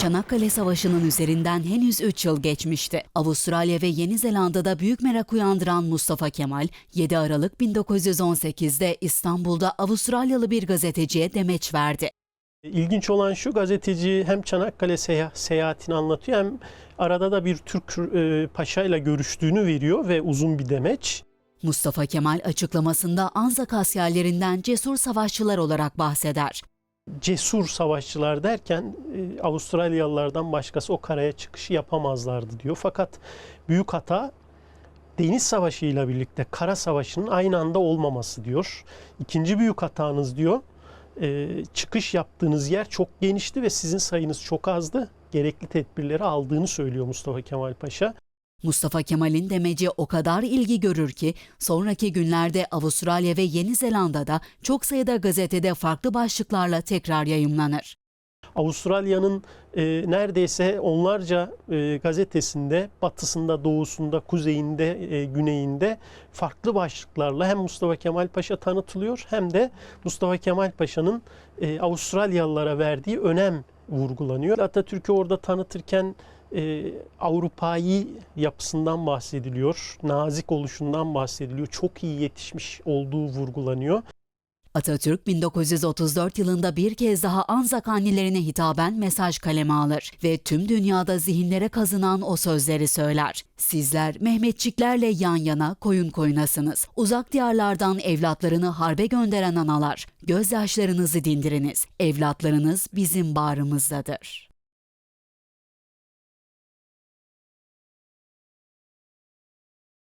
Çanakkale Savaşı'nın üzerinden henüz 3 yıl geçmişti. Avustralya ve Yeni Zelanda'da büyük merak uyandıran Mustafa Kemal, 7 Aralık 1918'de İstanbul'da Avustralyalı bir gazeteciye demeç verdi. İlginç olan şu gazeteci hem Çanakkale seya- seyahatini anlatıyor hem arada da bir Türk e, paşayla görüştüğünü veriyor ve uzun bir demeç. Mustafa Kemal açıklamasında Anzak askerlerinden cesur savaşçılar olarak bahseder. Cesur savaşçılar derken e, Avustralyalılardan başkası o karaya çıkışı yapamazlardı diyor. Fakat büyük hata Deniz Savaşı ile birlikte Kara Savaşı'nın aynı anda olmaması diyor. İkinci büyük hatanız diyor. e, çıkış yaptığınız yer çok genişti ve sizin sayınız çok azdı. Gerekli tedbirleri aldığını söylüyor Mustafa Kemal Paşa. Mustafa Kemal'in demeci o kadar ilgi görür ki sonraki günlerde Avustralya ve Yeni Zelanda'da çok sayıda gazetede farklı başlıklarla tekrar yayımlanır. Avustralya'nın e, neredeyse onlarca e, gazetesinde batısında, doğusunda, kuzeyinde, e, güneyinde farklı başlıklarla hem Mustafa Kemal Paşa tanıtılıyor hem de Mustafa Kemal Paşa'nın e, Avustralyalılara verdiği önem vurgulanıyor. Atatürk'ü orada tanıtırken e, Avrupa'yı yapısından bahsediliyor, nazik oluşundan bahsediliyor, çok iyi yetişmiş olduğu vurgulanıyor. Atatürk 1934 yılında bir kez daha Anzak annelerine hitaben mesaj kaleme alır ve tüm dünyada zihinlere kazınan o sözleri söyler. Sizler Mehmetçiklerle yan yana koyun koyunasınız. Uzak diyarlardan evlatlarını harbe gönderen analar, gözyaşlarınızı dindiriniz. Evlatlarınız bizim bağrımızdadır.